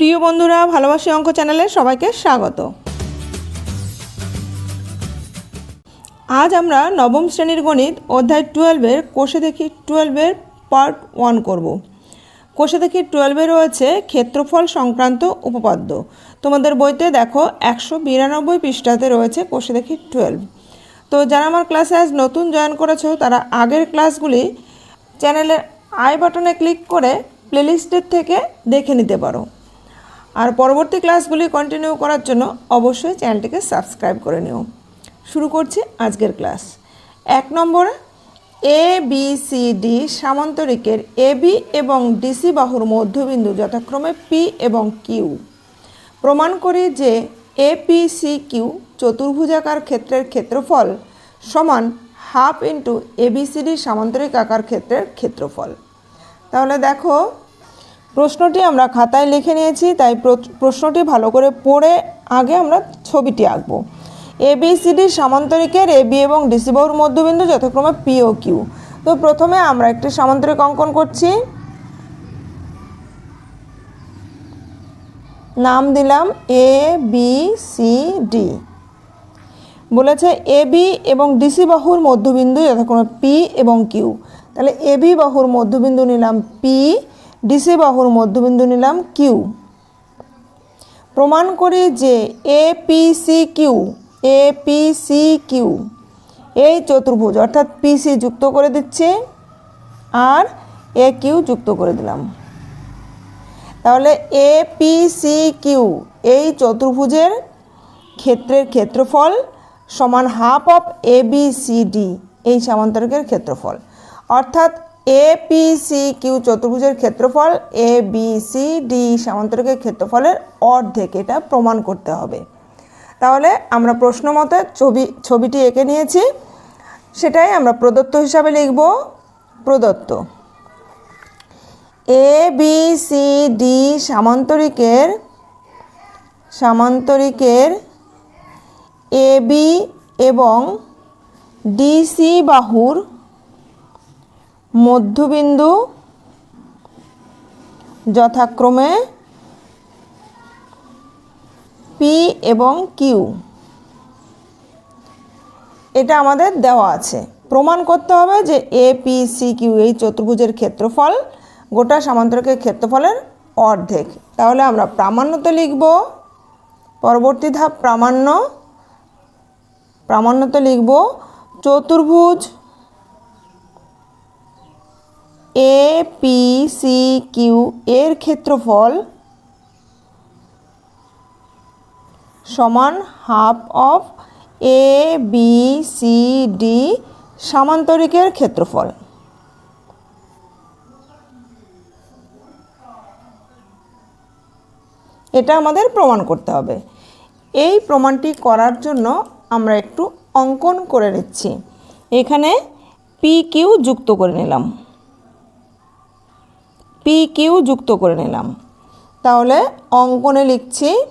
প্রিয় বন্ধুরা, ভালোবাসি অঙ্ক চ্যানেলে সবাইকে স্বাগত। আজ আমরা নবম শ্রেণির গণিত অধ্যায় টুয়েলভের কোষে দেখি টুয়েলভের পার্ট ওয়ান করব। কোষে দেখি টুয়েলভে রয়েছে ক্ষেত্রফল সংক্রান্ত উপপাদ্য। তোমাদের বইতে দেখো একশো বিরানব্বই পৃষ্ঠাতে রয়েছে কোষে দেখি টুয়েলভ। তো যারা আমার ক্লাসে আজ নতুন জয়েন করেছ, তারা আগের ক্লাসগুলি চ্যানেলের আই বাটনে ক্লিক করে প্লেলিস্টের থেকে দেখে নিতে পারো। আর পরবর্তী ক্লাসগুলি কন্টিনিউ করার জন্য অবশ্যই চ্যানেলটিকে সাবস্ক্রাইব করে নিও। শুরু করছি আজকের ক্লাস। এক নম্বরে এ বি সি ডি সামান্তরিকের এ বি এবং ডিসি বাহুর মধ্যবিন্দু যথাক্রমে পি এবং কিউ প্রমাণ করি যে এ পি সি কিউ চতুর্ভুজাকার ক্ষেত্রের ক্ষেত্রফল সমান হাফ ইন্টু এবিসিডি সামান্তরিক আকার ক্ষেত্রের ক্ষেত্রফল। তাহলে দেখো প্রশ্নটি আমরা খাতায় লিখে নিয়েছি, তাই প্র- প্রশ্নটি ভালো করে পড়ে আগে আমরা ছবিটি আঁকবো। এবিসিডি সামান্তরিকের এবি এবং ডিসি বাহুর মধ্যবিন্দু যথাক্রমে পি ও কিউ তো প্রথমে আমরা একটি সামান্তরিক অঙ্কন করছি। নাম দিলাম এ বি সি ডি বলেছে এ বি এবং ডিসি বাহুর মধ্যবিন্দু যথাক্রমে পি এবং কিউ তাহলে এ বি বাহুর মধ্যবিন্দু নিলাম পি ডিসি বাহুর মধ্যবিন্দু নিলাম কিউ প্রমাণ করি যে A P C Q A P C Q এই চতুর্ভুজ অর্থাৎ পিসি যুক্ত করে দিচ্ছে আর এ কিউ যুক্ত করে দিলাম। তাহলে এ পি সি কিউ এই চতুর্ভুজের ক্ষেত্রের ক্ষেত্রফল সমান half of A B C D এই সামান্তরিকের ক্ষেত্রফল। অর্থাৎ এ পি সি কিউ চতুর্ভুজের ক্ষেত্রফল এ বি সি ডি সামান্তরিকের ক্ষেত্রফলের অর্ধেক এটা প্রমাণ করতে হবে। তাহলে আমরা প্রশ্ন মতে ছবি, ছবিটি এঁকে নিয়েছি। সেটাই আমরা প্রদত্ত হিসাবে লিখব, প্রদত্ত। এ বি সি ডি সামান্তরিকের সামান্তরিকের এ বি এবং ডিসি বাহুর মধ্যবিন্দু যথাক্রমে পি এবং কিউ এটা আমাদের দেওয়া আছে। প্রমাণ করতে হবে যে এ পি সি কিউ এই চতুর্ভুজের ক্ষেত্রফল গোটা সামান্তরিকের ক্ষেত্রফলের অর্ধেক। তাহলে আমরা প্রামাণ্যতে লিখব, পরবর্তী ধাপ প্রামাণ্য। প্রামাণ্যতে লিখব, চতুর্ভুজ এ পি সি কিউ এর ক্ষেত্রফল সমান half of A B C D সামান্তরিকের ক্ষেত্রফল। এটা আমাদের প্রমাণ করতে হবে। এই প্রমাণটি করার জন্য আমরা একটু অঙ্কন করে নিচ্ছি। এখানে পি কিউ যুক্ত করে নিলাম। পি কিউ যুক্ত করে নিলাম। তাহলে অঙ্কনে লিখছি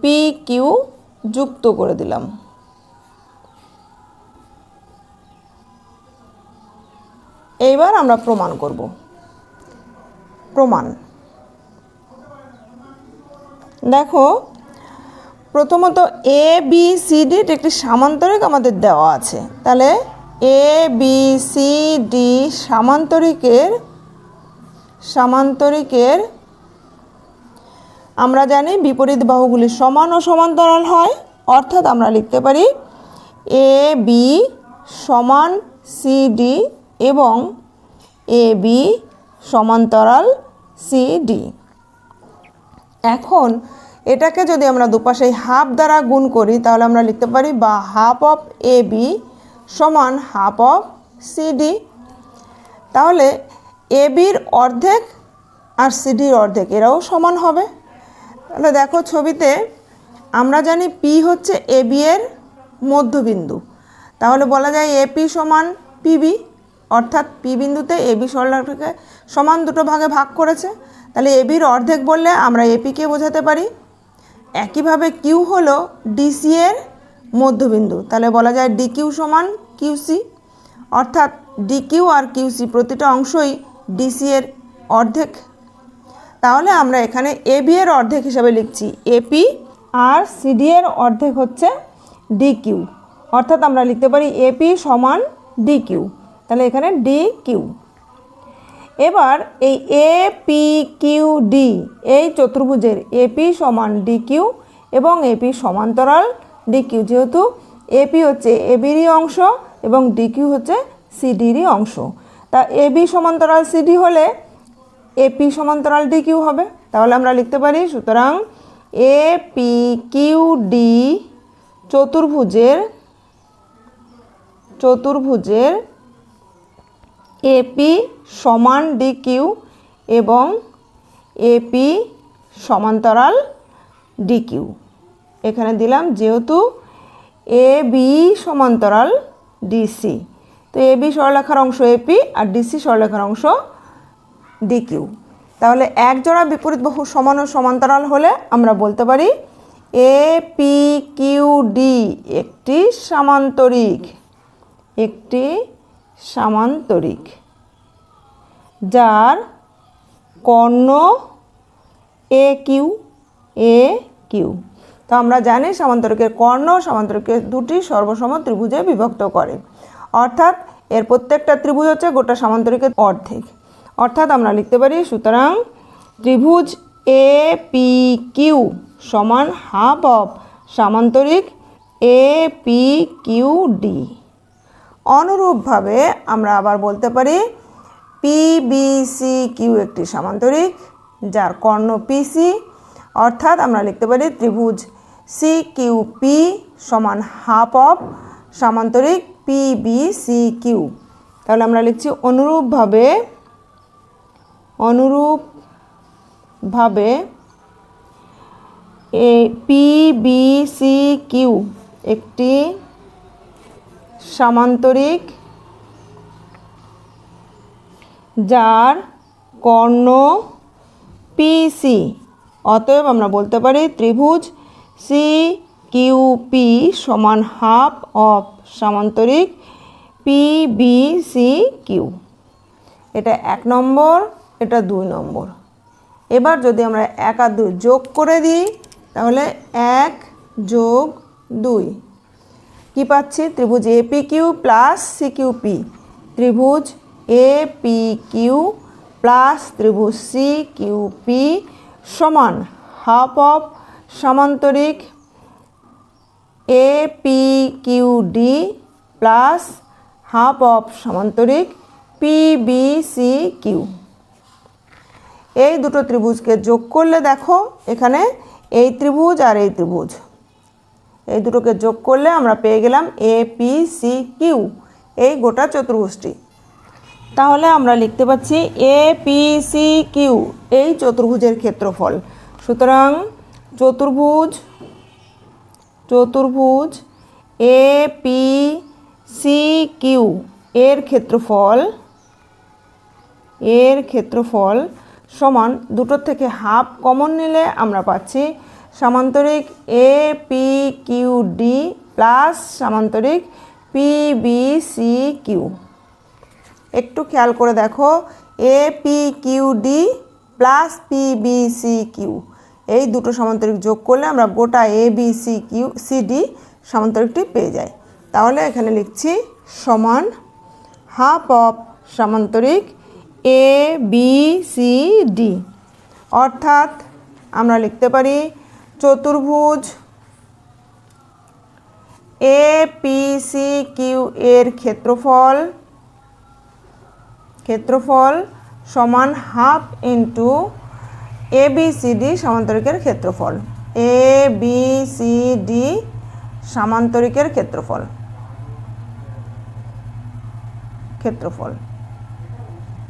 পি কিউ যুক্ত করে দিলাম। এইবার আমরা প্রমাণ করব। প্রমাণ। দেখো, প্রথমত এ বি সি ডি একটি সামান্তরিক আমাদের দেওয়া আছে। তাহলে এ বি সি ডি সামান্তরিকের সামান্তরিকের, আমরা জানি বিপরীত বাহুগুলি সমান ও সমান্তরাল হয়, অর্থাৎ আমরা লিখতে পারি এ বি সমান সি ডি এবং এ বি সমান্তরাল সি ডি এখন এটাকে যদি আমরা দুপাশে হাফ দ্বারা গুণ করি, তাহলে আমরা লিখতে পারি বা হাফ অফ এ বি সমান হাফ অফ সিডি তাহলে এ বির অর্ধেক আর সিডির অর্ধেক, এরাও সমান হবে। তাহলে দেখো ছবিতে আমরা জানি পি হচ্ছে এ বি এর মধ্যবিন্দু। তাহলে বলা যায় এপি সমান পিবি অর্থাৎ পি বিন্দুতে এবি সরলরেখাকে সমান দুটো ভাগে ভাগ করেছে। তাহলে এবির অর্ধেক বললে আমরা এপিকে বোঝাতে পারি। একইভাবে কিউ হলো ডিসি এর মধ্যবিন্দু। তাহলে বলা যায় ডিকিউ সমান কিউসি অর্থাৎ ডিকিউ আর কিউসি প্রতিটা অংশই ডিসি এর অর্ধেক। তাহলে আমরা এখানে এবি এর অর্ধেক হিসাবে লিখছি। এপি আর সিডি এর অর্ধেক হচ্ছে ডি কিউ অর্থাৎ আমরা লিখতে পারি এপি সমান ডি কিউ তাহলে এখানে ডি কিউ এবার এই এ পি কিউ ডি এই চতুর্ভুজের এপি সমান ডি কিউ এবং এপি সমান্তরাল ডি কিউ যেহেতু এপি হচ্ছে এবিরই অংশ এবং ডি কিউ হচ্ছে সিডিরই অংশ। তা এবি সমান্তরাল সিডি হলে এপি সমান্তরাল ডি কিউ হবে। তাহলে আমরা লিখতে পারি সুতরাং এ কিউ ডি চতুর্ভুজের চতুর্ভুজের এপি সমান ডি কিউ এবং এপি সমান্তরাল ডি কিউ এখানে দিলাম যেহেতু এ, বি সমান্তরাল ডিসি। তো এ, বি সরলেখার অংশ এপি আর ডিসি সরলেখার অংশ ডি কিউ। তাহলে এক জোড়া বিপরীত বহু সমান ও সমান্তরাল হলে আমরা বলতে পারি এ, পি, কিউ, ডি একটি সামান্তরিক একটি সামান্তরিক, যার কর্ণ এ কিউ এ কিউ। তো আমরা জানি সামান্তরিকের কর্ণ সামান্তরিকের দুটি সর্বসম ত্রিভুজে বিভক্ত করে। অর্থাৎ এর প্রত্যেকটা ত্রিভুজ হচ্ছে গোটা সামান্তরিকের অর্ধেক। অর্থাৎ আমরা লিখতে পারি সুতরাং ত্রিভুজ এ পি কিউ সমান হাফ অফ সামান্তরিক এ পি কিউ ডি। অনুরূপভাবে আমরা আবার বলতে পারি পিবিসি কিউ একটি সামান্তরিক, যার কর্ণ পিসি অর্থাৎ আমরা লিখতে পারি ত্রিভুজ সি কিউ পি সমান হাফ অফ সামান্তরিক পিবিসি কিউ তাহলে আমরা লিখছি অনুরূপভাবে অনুরূপভাবে এ পিবিসি কিউ একটি সামান্তরিক যার কর্ণ পিসি অতএব আমরা বলতে পারি ত্রিভুজ সি কিউ পি সমান হাফ অফ সামান্তরিক পি বি সি কিউ এটা এক নম্বর, এটা দুই নম্বর। এবার যদি আমরা এক আর দুই যোগ করে দিই, তাহলে এক যোগ দুই। কি পাচ্ছি? ত্রিভুজ A P Q plus C Q P ত্রিভুজ এ পি কিউ প্লাস ত্রিভুজ সি কিউ পি সমান half of সমান্তরিক A P Q D plus half of সমান্তরিক P B C Q এই দুটো ত্রিভুজকে যোগ করলে দেখো, এখানে এই ত্রিভুজ আর এই ত্রিভুজ। এই দুটোকে যোগ করলে আমরা পেয়ে গেলাম এ পি সি কিউ এই গোটা চতুর্ভুজটি। তাহলে আমরা লিখতে পাচ্ছি এ পি সি কিউ এই চতুর্ভুজের ক্ষেত্রফল। সুতরাং চতুর্ভুজ চতুর্ভুজ এ পি সি কিউ এর ক্ষেত্রফল এর ক্ষেত্রফল সমান দুটোর থেকে হাফ কমন নিলে আমরা পাচ্ছি সামান্তরিক A P Q D plus সামান্তরিক P B C Q একটু খেয়াল করে দেখো A P Q D plus P B C Q এই দুটো সামান্তরিক যোগ করলে আমরা গোটা A B C Q C D সামান্তরিকটি পেয়ে যাই। তাহলে এখানে লিখছি সমান হাফ অফ সামান্তরিক এ বি সি ডি অর্থাৎ আমরা লিখতে পারি চতুর্ভুজ এ পি সি কিউ এর ক্ষেত্রফল ক্ষেত্রফল সমান half into A B C D সামান্তরিকের ক্ষেত্রফল। এ বি সি ডি সামান্তরিকের ক্ষেত্রফল। ক্ষেত্রফল।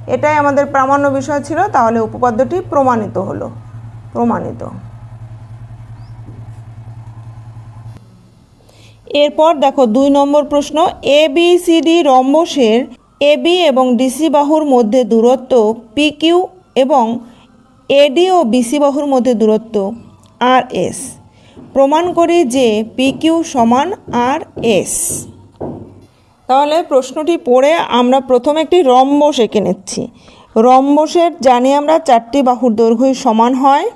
এটাই আমাদের প্রামাণ্য বিষয় ছিল, তাহলে উপপাদ্যটি প্রমাণিত হলো। প্রমাণিত। এরপর দেখো দুই নম্বর প্রশ্ন এ বি সি ডি রম্বসের এ বি এবং ডিসি বাহুর মধ্যে দূরত্ব পি কিউ এবং এডি ও বিসি বাহুর মধ্যে দূরত্ব আর এস প্রমাণ করি যে পি কিউ সমান আর এস তাহলে প্রশ্নটি পড়ে আমরা প্রথমে একটি রম্বস এঁকে নিচ্ছি। রম্বসের জানি আমরা চারটি বাহুর দৈর্ঘ্যই সমান হয়,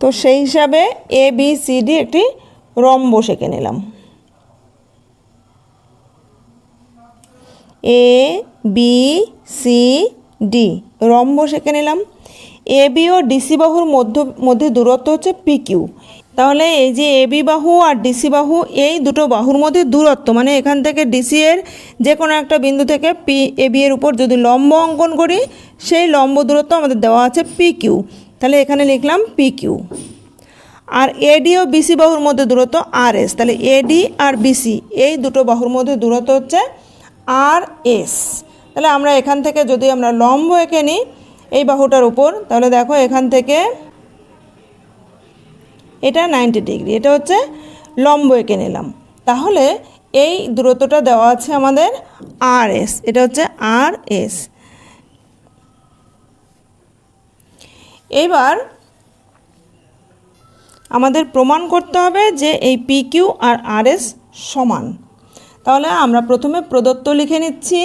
তো সেই হিসাবে এ, বি, সি, ডি একটি রম্বস এঁকে নিলাম। A, B, C, D, rhombus এঁকে নিলাম। এ বি ও ডিসি বাহুর মধ্য, মধ্যে দূরত্ব হচ্ছে পি কিউ। তাহলে এই যে এ বি বাহু আর ডিসি বাহু, এই দুটো বাহুর মধ্যে দূরত্ব মানে এখান থেকে ডিসি এর যে কোনো একটা বিন্দু থেকে পি, এ বি এর উপর যদি লম্ব অঙ্কন করি, সেই লম্ব দূরত্ব আমাদের দেওয়া আছে পি কিউ। তাহলে এখানে লিখলাম পি কিউ। আর এডি ও বিসি বাহুর মধ্যে দূরত্ব আর এস। তাহলে এডি আর বিসি এই দুটো বাহুর মধ্যে দূরত্ব হচ্ছে আর এস। তাহলে আমরা এখান থেকে যদি আমরা লম্ব এঁকে নিই এই বাহুটার উপর। তাহলে দেখো এখান থেকে এটা নাইনটি ডিগ্রি, এটা হচ্ছে লম্ব এঁকে নিলাম। তাহলে এই দূরত্বটা দেওয়া আছে আমাদের আর এস এটা হচ্ছে আর এস এবার আমাদের প্রমাণ করতে হবে যে এই পি কিউ আর আর এস সমান। তাহলে আমরা প্রথমে প্রদত্ত লিখে নিচ্ছি,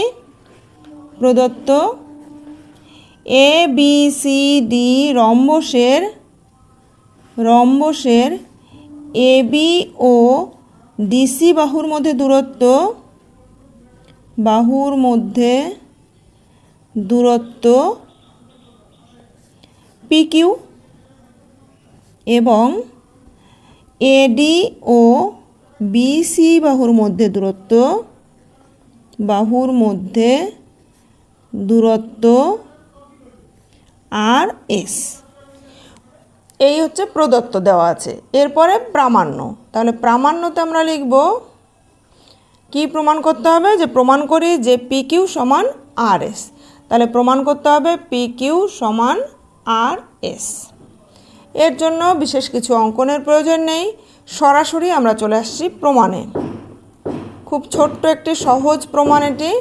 প্রদত্ত এ বি সি ডি রম্বসের রম্বসের এ বি ও ডিসি বাহুর মধ্যে দূরত্ব, বাহুর মধ্যে দূরত্ব পি কিউ এবং এডি ও বিসি বাহুর মধ্যে দূরত্ব, বাহুর মধ্যে দূরত্ব আর এস। এই হচ্ছে প্রদত্ত দেওয়া আছে। এরপরে প্রামাণ্য। তাহলে প্রামাণ্যতে আমরা লিখব, কি প্রমাণ করতে হবে? যে প্রমাণ করি যে পি কিউ সমান আর এস তাহলে প্রমাণ করতে হবে পি কিউ সমান আর এস এর জন্য বিশেষ কিছু অঙ্কনের প্রয়োজন নেই। সরাসরি আমরা চলে আসছি প্রমাণে। খুব ছোট্ট একটি সহজ প্রমাণ এটি।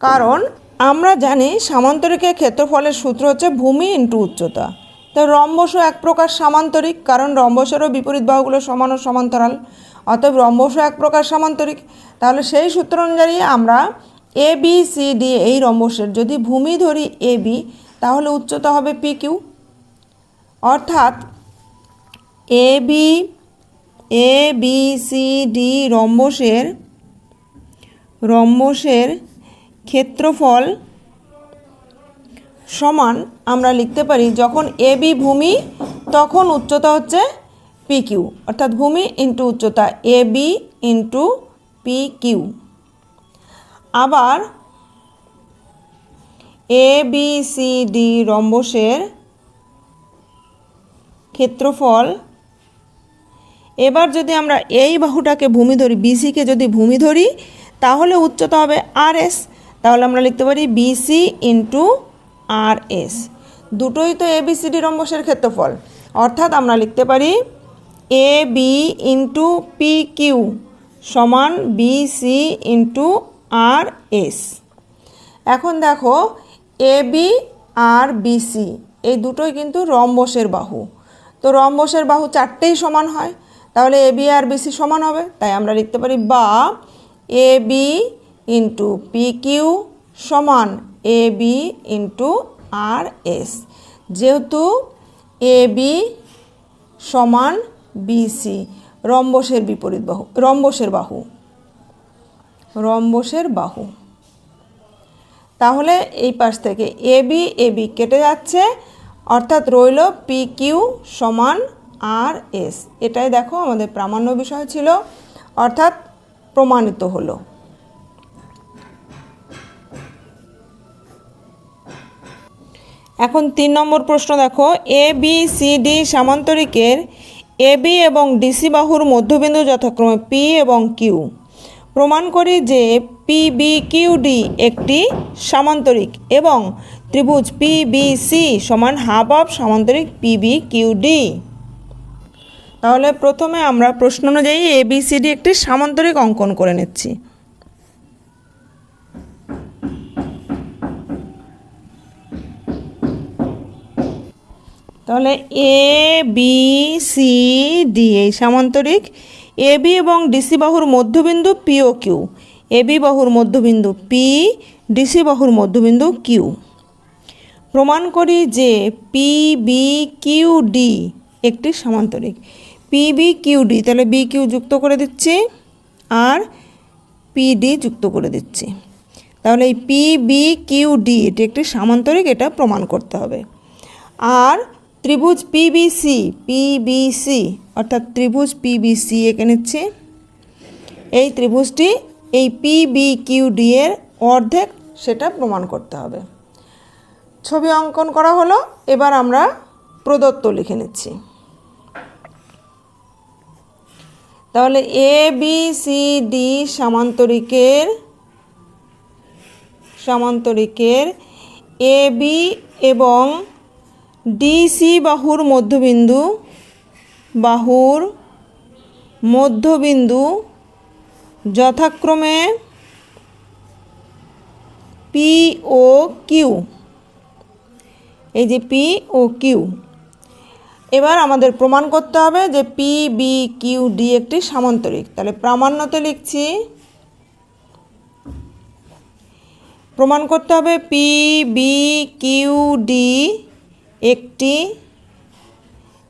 কারণ আমরা জানি সামান্তরিকের ক্ষেত্রফলের সূত্র হচ্ছে ভূমি ইন্টু উচ্চতা। তো রম্বসও এক প্রকার সামান্তরিক, কারণ রম্বসেরও বিপরীত বাহুগুলো সমান ও সমান্তরাল। অতএব রম্বসও এক প্রকার সামান্তরিক, তাহলে সেই সূত্র অনুযায়ী আমরা এ বি সি ডি এই রম্বসের, যদি ভূমি ধরি এ বি তাহলে উচ্চতা হবে পি কিউ অর্থাৎ A B A B C D রম্বসের রম্বসের ক্ষেত্রফল সমান আমরা লিখতে পারি যখন এ বি ভূমি, তখন উচ্চতা হচ্ছে পি কিউ। অর্থাৎ ভূমি ইন্টু উচ্চতা, A B into P Q. আবার এ বি সি ডি রম্বসের ক্ষেত্রফল, এবার যদি আমরা এই বাহুটাকে ভূমি ধরি বিসিকে যদি ভূমি ধরি, তাহলে উচ্চতা হবে আর এস। তাহলে আমরা লিখতে পারি বিসি ইন্টু আর এস দুটোই তো এ বিসিডি রম্বসের ক্ষেত্রফল। অর্থাৎ আমরা লিখতে পারি A B into P Q সমান বিসি ইন্টু আর এস এখন দেখো এ বি আর বিসি এই দুটোই কিন্তু রম্বসের বাহু। তো রম্বসের বাহু চারটেই সমান হয়। তাহলে এ বি আর বিসি সমান হবে। তাই আমরা লিখতে পারি বা A B into P Q সমান A B into R S যেহেতু এ বি সমান বিসি রম্বসের বিপরীত বাহু, রম্বসের বাহু। রম্বসের বাহু। তাহলে এই পাশ থেকে এ বি এ বি কেটে যাচ্ছে, অর্থাৎ রইল পি কিউ সমান আর এস এটাই দেখো আমাদের প্রামাণ্য বিষয় ছিল, অর্থাৎ প্রমাণিত হলো। এখন তিন নম্বর প্রশ্ন দেখো এ বি সি ডি সামান্তরিকের এ বি এবং ডিসি বাহুর মধ্যবিন্দু যথাক্রমে পি এবং কিউ প্রমাণ করি যে পি বি কিউ ডি একটি সামান্তরিক এবং ত্রিভুজ পি বি সি সমান হাফ অফ সামান্তরিক পি বি কিউ ডি তাহলে প্রথমে আমরা প্রশ্ন অনুযায়ী এ বি সি ডি একটি সামান্তরিক অঙ্কন করে নিচ্ছি। তাহলে এ বি সি ডি এই সামান্তরিক। এ বি এবং ডিসি বাহুর মধ্যবিন্দু পি ও কিউ এ বি বাহুর মধ্যবিন্দু পি ডিসি বাহুর মধ্যবিন্দু কিউ প্রমাণ করি যে পি বি কিউ ডি একটি সামান্তরিক। পি বি কিউ ডি তাহলে বি কিউ যুক্ত করে দিচ্ছি আর পি ডি যুক্ত করে দিচ্ছি। তাহলে এই পি বি কিউ ডি এটি একটি সামান্তরিক, এটা প্রমাণ করতে হবে। আর ত্রিভুজ পিবিসি পিবিসি অর্থাৎ ত্রিভুজ পিবিসি এঁকে নিচ্ছি। এই ত্রিভুজটি এই পি বি কিউ ডি এর অর্ধেক সেটা প্রমাণ করতে হবে। ছবি অঙ্কন করা হলো, এবার আমরা প্রদত্ত লিখে নিচ্ছি। তাহলে এ বি সি ডি সামান্তরিকের সামান্তরিকের এ বি এবং ডিসি বাহুর মধ্যবিন্দু বাহুর মধ্যবিন্দু যথাক্রমে পি ও কিউ এই যে পি ও কিউ এবার আমাদের প্রমাণ করতে হবে যে পি বি কিউ ডি একটি সামান্তরিক। তাহলে প্রামাণ্যতে লিখছি। প্রমাণ করতে হবে পি বি কিউ ডি একটি,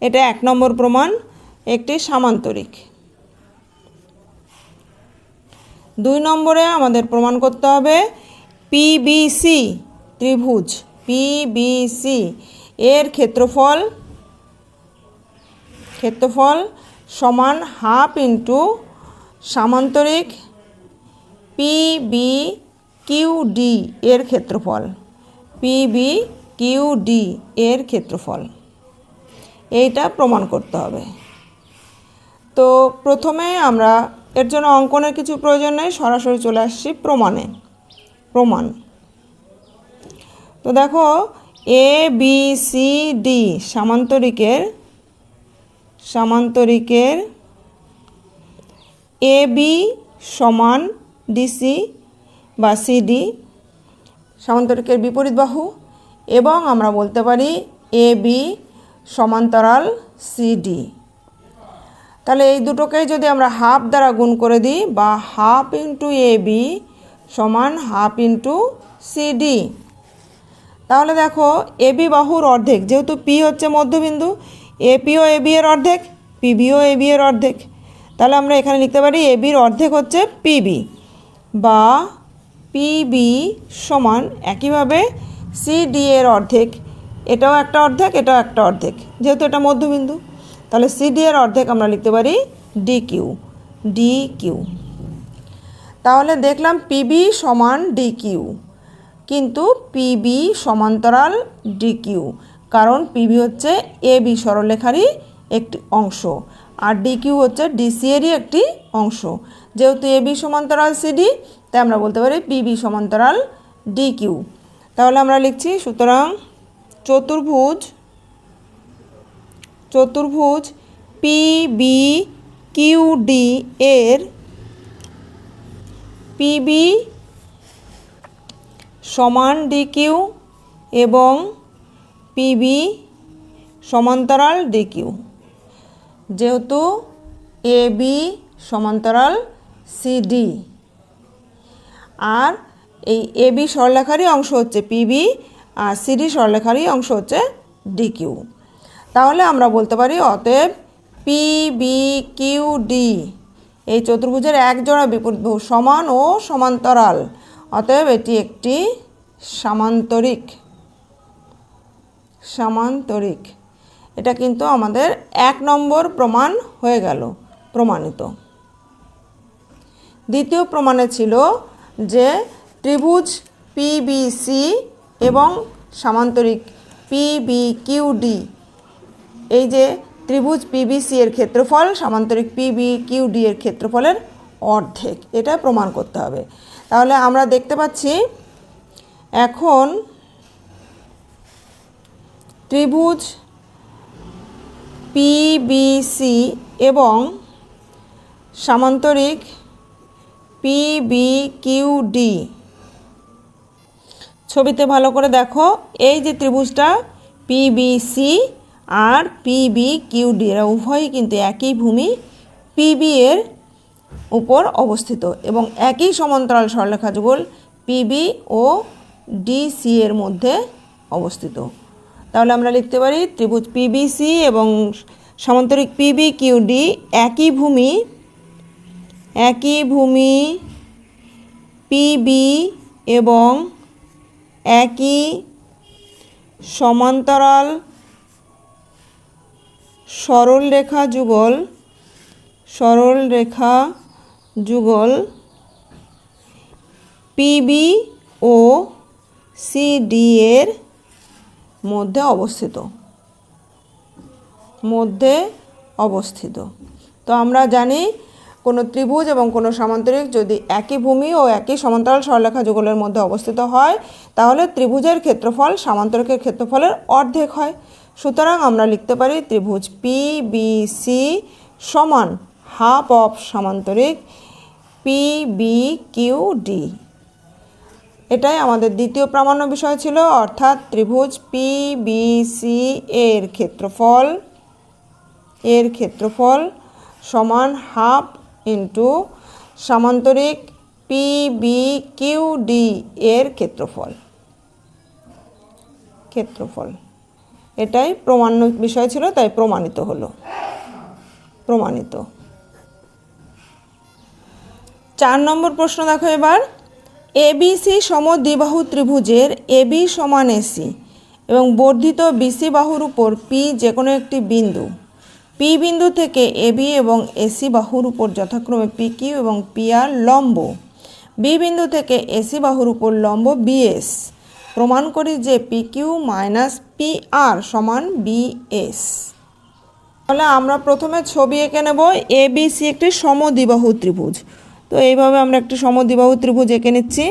এটা এক নম্বর প্রমাণ, একটি সামান্তরিক। দুই নম্বরে আমাদের প্রমাণ করতে হবে পিবিসি ত্রিভুজ পিবিসি এর ক্ষেত্রফল ক্ষেত্রফল সমান হাফ ইন্টু সামান্তরিক পিবি কিউ ডি এর ক্ষেত্রফল পিবি কিউ ডি এর ক্ষেত্রফল। এইটা প্রমাণ করতে হবে। তো প্রথমে আমরা এর জন্য অঙ্কনের কিছু প্রয়োজন নেই, সরাসরি চলে আসছি প্রমাণে। প্রমাণ। তো দেখো এ বি সি ডি সামান্তরিকের সামান্তরিকের এ বি সমান ডিসি বা সিডি সামান্তরিকের বিপরীত বাহু। এবং আমরা বলতে পারি এ বি সমান্তরাল সিডি তাহলে এই দুটোকেই যদি আমরা হাফ দ্বারা গুণ করে দিই বা হাফ ইন্টু এ বি সমান হাফ ইন্টু সিডি তাহলে দেখো এবি বাহুর অর্ধেক, যেহেতু পি হচ্ছে মধ্যবিন্দু এপিও বি এর অর্ধেক পিবিও বি এর অর্ধেক। তাহলে আমরা এখানে লিখতে পারি এ বির অর্ধেক হচ্ছে পিবি বা পিবি সমান একইভাবে সিডি এর অর্ধেক। এটাও একটা অর্ধেক, এটাও একটা অর্ধেক। যেহেতু এটা মধ্যবিন্দু, তাহলে সি, ডি এর অর্ধেক আমরা লিখতে পারি ডি কিউ ডি কিউ। তাহলে দেখলাম পিবি সমান ডি কিউ, কিন্তু পিবি সমান্তরাল ডিকিউ কারণ পিবি হচ্ছে এ বি সরলরেখারই একটি অংশ, আর ডিকিউ হচ্ছে ডিসি এরই একটি অংশ। যেহেতু এ বি সমান্তরাল সিডি তাই আমরা বলতে পারি পিবি সমান্তরাল ডিকিউ তাহলে আমরা লিখছি, সুতরাং চতুর্ভুজ চতুর্ভুজ পিবি কিউ ডি এর পিবি সমান ডিকিউ এবং পিবি সমান্তরাল ডিকিউ যেহেতু এ বি সমান্তরাল সিডি আর এই এ বি সরলেখারই অংশ হচ্ছে পিবি আর সিডি সরলেখারই অংশ হচ্ছে ডিকিউ তাহলে আমরা বলতে পারি, অতএব পি বি কিউ ডি এই চতুর্ভুজের এক জোড়া বিপরীত বাহু সমান ও সমান্তরাল। অতএব এটি একটি সামান্তরিক সামান্তরিক। এটা কিন্তু আমাদের এক নম্বর প্রমাণ হয়ে গেল, প্রমাণিত। দ্বিতীয় প্রমাণে ছিল যে ত্রিভুজ পিবিসি এবং সামান্তরিক পিবি কিউডি এই যে ত্রিভুজ পিবিসি এর ক্ষেত্রফল, সামান্তরিক পিবি কিউডি এর ক্ষেত্রফলের অর্ধেক, এটা প্রমাণ করতে হবে। তাহলে আমরা দেখতে পাচ্ছি, এখন ত্রিভুজ পিবিসি এবং সামান্তরিক পিবি কিউডি ছবিতে ভালো করে দেখো, এই যে ত্রিভুজটা পিবিসি আর পিবি কিউডি এরা উভয়ই কিন্তু একই ভূমি পিবি এর উপর অবস্থিত এবং একই সমান্তরাল সরলেখা যুগল পিবি ও ডিসি এর মধ্যে অবস্থিত। তাহলে আমরা লিখতে পারি ত্রিভুজ পিবিসি এবং সমান্তরিক পিবি কিউডি একই ভূমি একই ভূমি পিবি এবং একই সমান্তরাল সরল রেখা যুগল, সরল রেখা যুগল পিবি ও সিডি এর মধ্যে অবস্থিত। মধ্যে অবস্থিত। তো আমরা জানি কোনো ত্রিভুজ এবং কোনো সমান্তরিক যদি একই ভূমি ও একই সমান্তরাল সরলরেখা যুগলের মধ্যে অবস্থিত হয়, তাহলে ত্রিভুজের ক্ষেত্রফল সামান্তরিকের ক্ষেত্রফলের অর্ধেক হয়। সুতরাং আমরা লিখতে পারি ত্রিভুজ পি বি সি সমান হাফ অফ সামান্তরিক পি বি কিউ ডি এটাই আমাদের দ্বিতীয় প্রামাণ্য বিষয় ছিল, অর্থাৎ ত্রিভুজ পি বি সি এর ক্ষেত্রফল এর ক্ষেত্রফল সমান হাফ ইন্টু সমান্তরিক পি বি কিউ ডি এর ক্ষেত্রফল। ক্ষেত্রফল। এটাই প্রমাণ্য বিষয় ছিল, তাই প্রমাণিত হলো। প্রমাণিত। চার নম্বর প্রশ্ন দেখো এবার। এবিসি সম দ্বিবাহু ত্রিভুজের এবি সমান এসি এবং বর্ধিত বিসি বাহুর উপর পি যে কোনো একটি বিন্দু। পি বিন্দু থেকে এবি এবং এসি বাহুর উপর যথাক্রমে পি কিউ এবং পি আর লম্ব। বি বিন্দু থেকে এসি বাহুর উপর লম্ব বিএস প্রমাণ করি যে P Q minus P R সমান বিএস তাহলে আমরা প্রথমে ছবি এঁকে নেব। এ বি সি একটি সমদ্বিবাহু ত্রিভুজ। তো এইভাবে আমরা একটি সমদ্বিবাহু ত্রিভুজ এঁকে নিচ্ছি।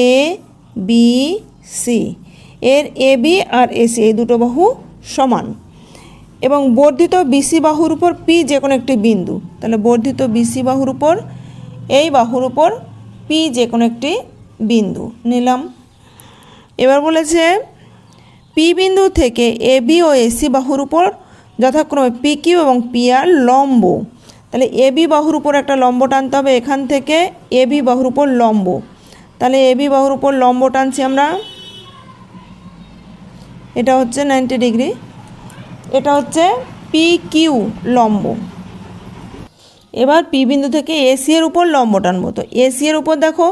A B C. এর এ, বি আর এসি এই দুটো বাহু সমান। এবং বর্ধিত বিসি বাহুর উপর পি যে কোনো একটি বিন্দু। তাহলে বর্ধিত বিসি বাহুর উপর, এই বাহুর উপর পি যে কোনো একটি বিন্দু। নিলাম। এবার বলেছে, পি বিন্দু থেকে এ, বি ও এসি বাহুর উপর যথাক্রমে পি কিউ এবং পি আর লম্ব। তাহলে এ, বি বাহুর উপর একটা লম্ব টানতে হবে। এখান থেকে এ, বি বাহুর উপর লম্ব। তাহলে এ, বি বাহুর উপর লম্ব টানছি আমরা। এটা হচ্ছে নাইনটি ডিগ্রি এটা হচ্ছে পি কিউ লম্ব। এবার পি বিন্দু থেকে এসি এর উপর লম্ব টানবো। তো এসি এর উপর দেখো,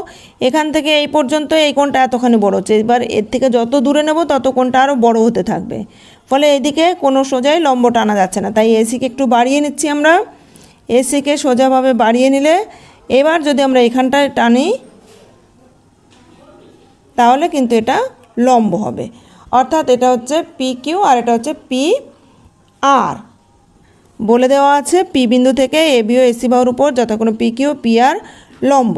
এখান থেকে এই পর্যন্ত এই কোণটা এতখানি বড় হচ্ছে। এবার এর থেকে যত দূরে নেব, তত কোণটা আরও বড় হতে থাকবে। ফলে এদিকে কোনো সোজাই লম্ব টানা যাচ্ছে না। তাই এসিকে একটু বাড়িয়ে নিচ্ছি আমরা। এসিকে সোজাভাবে বাড়িয়ে নিলে, এবার যদি আমরা এখানটায় টানি, তাহলে কিন্তু এটা লম্ব হবে। অর্থাৎ এটা হচ্ছে পি কিউ আর এটা হচ্ছে পি আর বলে দেওয়া আছে পি বিন্দু থেকে এ বি ও এসি বাহুর উপর যতক্ষণ পি কিউ পি আর লম্ব।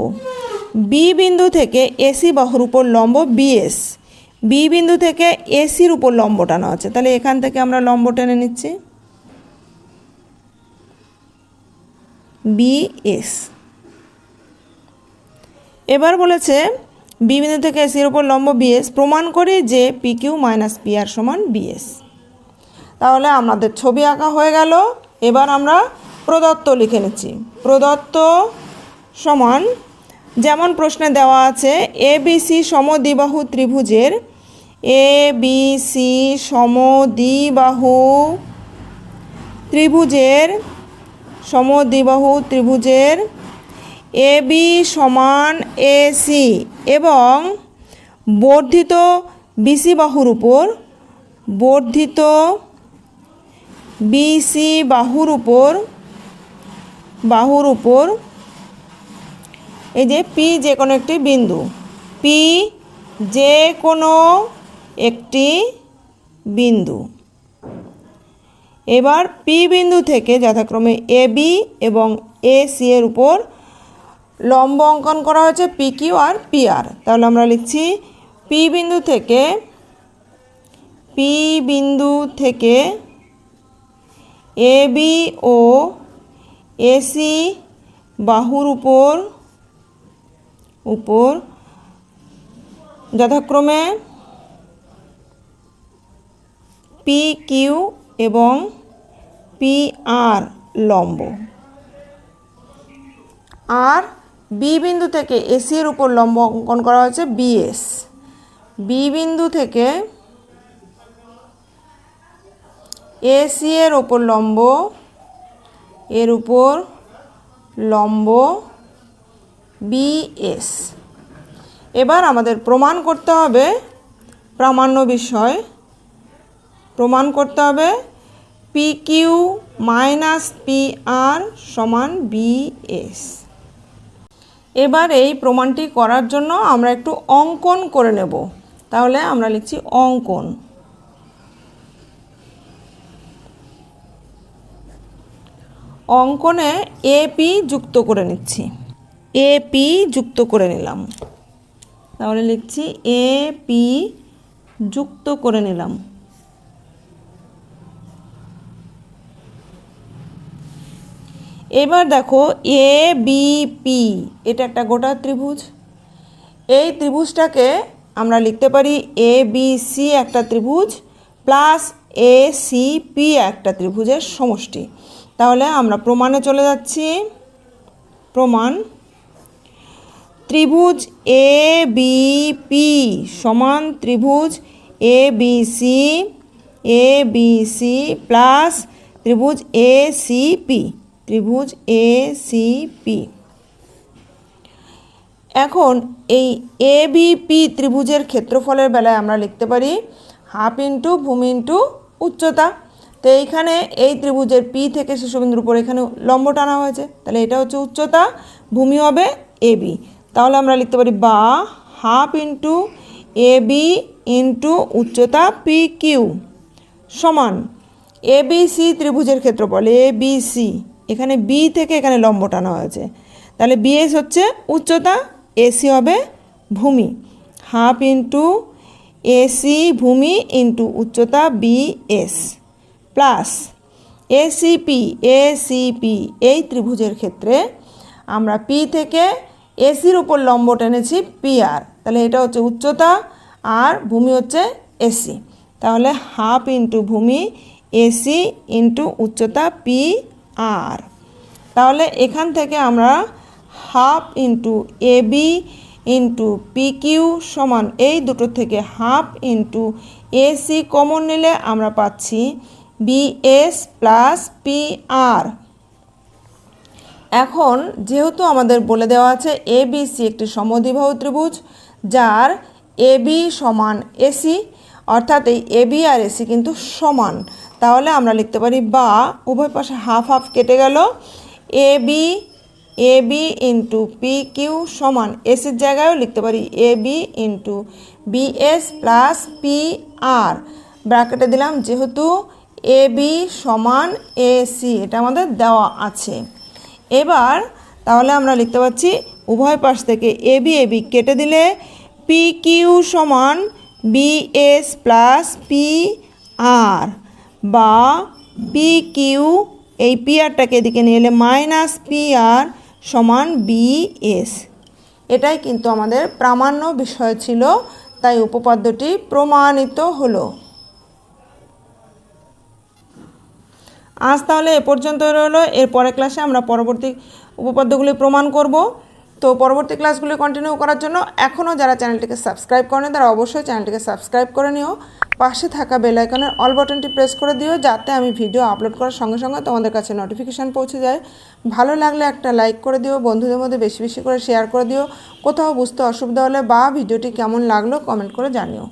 বি বিন্দু থেকে এসি বাহুর উপর লম্ব বিএস বি বিন্দু থেকে এসির উপর লম্ব টানা হচ্ছে তাহলে এখান থেকে আমরা লম্ব টেনে নিচ্ছি। বিএস এবার বলেছে বি বিন্দু থেকে এসির উপর লম্ব বিএস প্রমাণ করি যে P Q minus P R সমান বিএস তাহলে আমাদের ছবি আঁকা হয়ে গেল। এবার আমরা প্রদত্ত লিখে নিচ্ছি। প্রদত্ত সমান, যেমন প্রশ্নে দেওয়া আছে এ বি সি সমদ্বিবাহু ত্রিভুজের এ বি সি সমদ্বিবাহু ত্রিভুজের সমদ্বিবাহু ত্রিভুজের এ বি সমান এ সি এবং বর্ধিত বিসি বাহুর উপর, বর্ধিত বিসি বাহুর উপর বাহুর উপর, এই যে পি যে কোনো একটি বিন্দু, পি যে কোনো একটি বিন্দু। এবার পি বিন্দু থেকে যথাক্রমে এ বি এবং এ সি এর উপর লম্ব অঙ্কন করা হয়েছে পি কিউ আর পি আর তাহলে আমরা লিখছি পি বিন্দু থেকে পি বিন্দু থেকে এ বি ও এসি বাহুর উপর উপর যথাক্রমে পি কিউ এবং পি আর লম্ব। আর বি বিন্দু থেকে এসি এর উপর লম্ব অঙ্কন করা হয়েছে বিএস বি বিন্দু থেকে এসি এর ওপর লম্ব, এর উপর লম্ব বিএস এবার আমাদের প্রমাণ করতে হবে, প্রামাণ্য বিষয়। প্রমাণ করতে হবে, P Q minus P R সমান বিএস এবার এই প্রমাণটি করার জন্য আমরা একটু অঙ্কন করে নেব। তাহলে আমরা লিখছি অঙ্কন। অঙ্কনে এপি যুক্ত করে নিচ্ছি। এপি যুক্ত করে নিলাম। তাহলে লিখছি এপি যুক্ত করে নিলাম। এবার দেখো এ বি পি এটা একটা গোটা ত্রিভুজ। এই ত্রিভুজটাকে আমরা লিখতে পারি এ বি সি একটা ত্রিভুজ প্লাস এ সি পি একটা ত্রিভুজের সমষ্টি। তাহলে আমরা প্রমাণে চলে যাচ্ছি। প্রমাণ। ত্রিভুজ এ বি পি সমান ত্রিভুজ A B C A B C plus ত্রিভুজ এ সি পি ত্রিভুজ এ সি পি এখন এই এ বি পি ত্রিভুজের ক্ষেত্রফলের বেলায় আমরা লিখতে পারি হাফ ইন্টু, ভূমি ইন্টু উচ্চতা। তো এইখানে এই ত্রিভুজের পি থেকে শিশুবিন্দুর উপর এখানে লম্ব টানা হয়েছে। তাহলে এটা হচ্ছে উচ্চতা, ভূমি হবে এ বি তাহলে আমরা লিখতে পারি বা half into A B into উচ্চতা পি কিউ সমান এ বি সি ত্রিভুজের ক্ষেত্রফল এ বি সি এখানে বি থেকে এখানে লম্ব টানা হয়েছে। তাহলে বিএস হচ্ছে উচ্চতা এসি হবে ভূমি। হাফ ইন্টু এসি ভূমি ইন্টু উচ্চতা বিএস প্লাস এসিপি এসিপি এই ত্রিভুজের ক্ষেত্রে আমরা পি থেকে এসির উপর লম্ব টেনেছি পি আর তাহলে এটা হচ্ছে উচ্চতা আর ভূমি হচ্ছে এসি তাহলে হাফ ইন্টু ভূমি এসি ইন্টু উচ্চতা পি আর। তাহলে এখান থেকে আমরা half into A B into P Q সমান এই দুটো থেকে হাফ ইন্টু এসি কমন নিলে আমরা পাচ্ছি বিএস প্লাস পি আর। এখন যেহেতু আমাদের বলে দেওয়া আছে এ বি সি একটি সমদ্বিবাহু ত্রিভুজ, যার এ বি সমান এসি অর্থাৎ এই এ বি আর এসি কিন্তু সমান। তাহলে আমরা লিখতে পারি বা উভয় পাশে হাফ হাফ কেটে গেল। A B A B into P Q সমান এসির জায়গায়ও লিখতে পারি A B into BS plus P R ব্র্যাকেটে দিলাম যেহেতু এ বি সমান এ সি এটা আমাদের দেওয়া আছে। এবার তাহলে আমরা লিখতে পাচ্ছি উভয় পাশ থেকে এ বি এ বি কেটে দিলে পি কিউ সমান বিএস প্লাস পি আর বা পি কিউ এই পি আরটাকে এদিকে নিয়ে এলে মাইনাস পি আর সমান বিএস এটাই কিন্তু আমাদের প্রামাণ্য বিষয় ছিল, তাই উপপাদ্যটি প্রমাণিত হলো। আজ তাহলে এ পর্যন্ত রইল। এর পরের ক্লাসে আমরা পরবর্তী উপপাদ্যগুলি প্রমাণ করব। তো পরবর্তী ক্লাসগুলি কন্টিনিউ করার জন্য এখনও যারা চ্যানেলটিকে সাবস্ক্রাইব করেনি, তারা অবশ্যই চ্যানেলটিকে সাবস্ক্রাইব করে নিও। পাশে থাকা বেল আইকনের অল বাটনটি প্রেস করে দিও, যাতে আমি ভিডিও আপলোড করার সঙ্গে সঙ্গে তোমাদের কাছে নোটিফিকেশান পৌঁছে যায়। ভালো লাগলে একটা লাইক করে দিও, বন্ধুদের মধ্যে বেশি বেশি করে শেয়ার করে দিও। কোথাও বুঝতে অসুবিধা হলে বা ভিডিওটি কেমন লাগল কমেন্ট করে জানিও।